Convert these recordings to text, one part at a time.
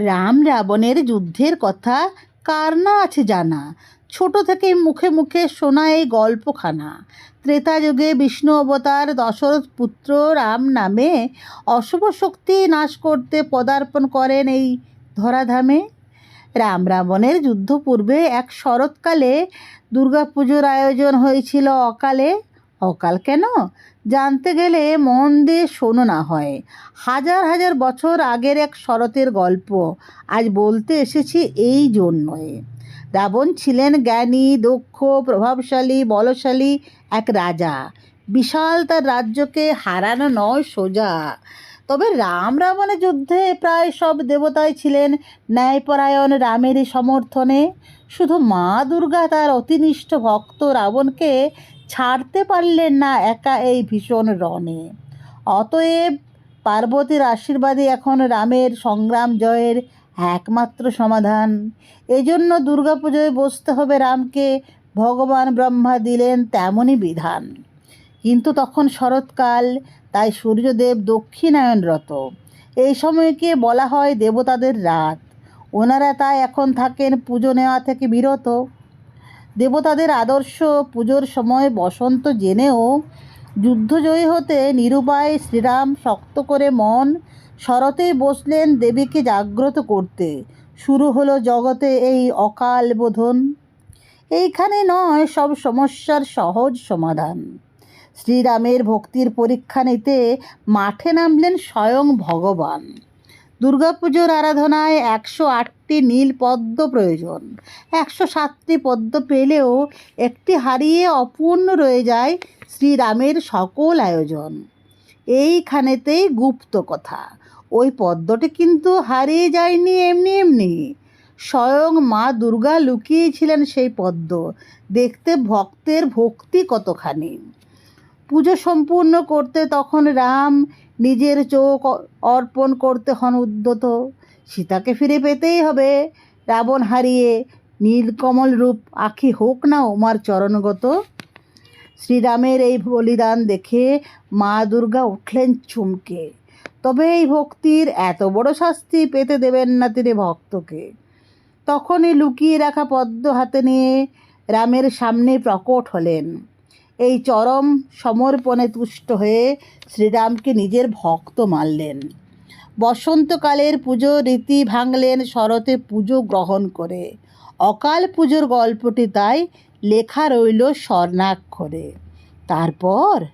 রাম রাবণের যুদ্ধের কথা কার না আছে জানা। ছোট থেকে মুখে মুখে শোনা এই গল্পখানা। ত্রেতা যুগে বিষ্ণু অবতার দশরথ পুত্র রাম নামে অশুভ শক্তি নাশ করতে পদার্পণ করেন এই ধরাধামে। রাম রাবণের যুদ্ধ পূর্বে এক শরৎকালে দুর্গাপুজোর আয়োজন হয়েছিল অকালে। অকাল কেন? জানতে গেলে মন দিয়ে শোনো না হয়। হাজার হাজার বছর আগের এক শরতের গল্প। আজ বলতে এসেছি এই জন্যই। রাবণ ছিলেন জ্ঞানী, দক্ষ, প্রভাবশালী, বলশালী এক রাজা। বিশাল তার রাজ্যকে হারানো নয় সোজা। তবে রাম রাবণের যুদ্ধে প্রায় সব দেবতাই ছিলেন ন্যায়পরায়ণ রামেরই সমর্থনে। শুধু মা দুর্গা তার অতিনিষ্ঠ ভক্ত রাবণকে ছাড়তে পারলেন না একা এই ভীষণ রণে। অতএব পার্বতীর আশীর্বাদে এখন রামের সংগ্রাম জয়ের একমাত্র সমাধান। এজন্য দুর্গাপুজোয় বসতে হবে রামকে, ভগবান ব্রহ্মা দিলেন তেমনই বিধান। কিন্তু তখন শরৎকাল, তাই সূর্যদেব দক্ষিণায়নরত। এই সময়কে বলা হয় দেবতাদের রাত। ওনারা তাই এখন থাকেন পুজো নেওয়া থেকে বিরত। দেবতাদের আদর্শ পুজোর সময় বসন্ত জেনেও যুদ্ধজয়ী হতে নিরুপায় শ্রীরাম শক্ত করে মন শরতেই বসলেন দেবীকে জাগ্রত করতে। শুরু হলো জগতে এই অকাল বোধন। এইখানে নয়, সব সমস্যার সহজ সমাধান। শ্রীরামের ভক্তির পরীক্ষা নিতে মাঠে নামলেন স্বয়ং ভগবান। দুর্গাপুজোর আরাধনায় একশো আটটি নীল পদ্ম প্রয়োজন। একশো সাতটি পদ্ম পেলেও একটি হারিয়ে অপূর্ণ রয়ে যায় শ্রীরামের সকল আয়োজন। এইখানেতেই গুপ্ত কথা। ওই পদ্মটি কিন্তু হারিয়ে যায়নি এমনি এমনি। স্বয়ং মা দুর্গা লুকিয়েছিলেন সেই পদ্ম। দেখতে ভক্তের ভক্তি কতখানি। পুজো সম্পূর্ণ করতে তখন রাম নিজের চোখ অর্পণ করতে হন উদ্যত সীতাকে ফিরে পেতেই হবে। রাবণ হারিয়ে নীলকমল রূপ আখি হোক না ওমার চরণগত। শ্রীরামের এই বলিদান দেখে মা দুর্গা উঠলেন চুমকে। তবে এই ভক্তির এত বড় শাস্তি পেতে দেবেন না তিনি ভক্তকে। তখনই লুকিয়ে রাখা পদ্ম হাতে নিয়ে রামের সামনে প্রকট হলেন। এই চরম সমর্পণে তুষ্ট হয়ে শ্রীরামকে নিজের ভক্ত মানলেন। বসন্তকালের পুজো রীতি ভাঙলেন, শরতে পুজো গ্রহণ করে। অকাল পুজোর গল্পটি তাই লেখা রইল স্বর্ণাক্ষরে। তারপর?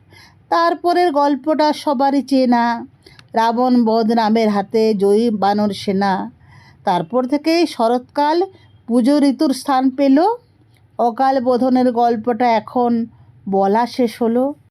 তারপরের গল্পটা সবারই চেনা। রাবণ বধ নামের হাতে জয়ী বানর সেনা। তারপর থেকেই শরৎকাল পুজো ঋতুর স্থান পেল। অকাল বোধনের গল্পটা এখন বলা শেষ হলো।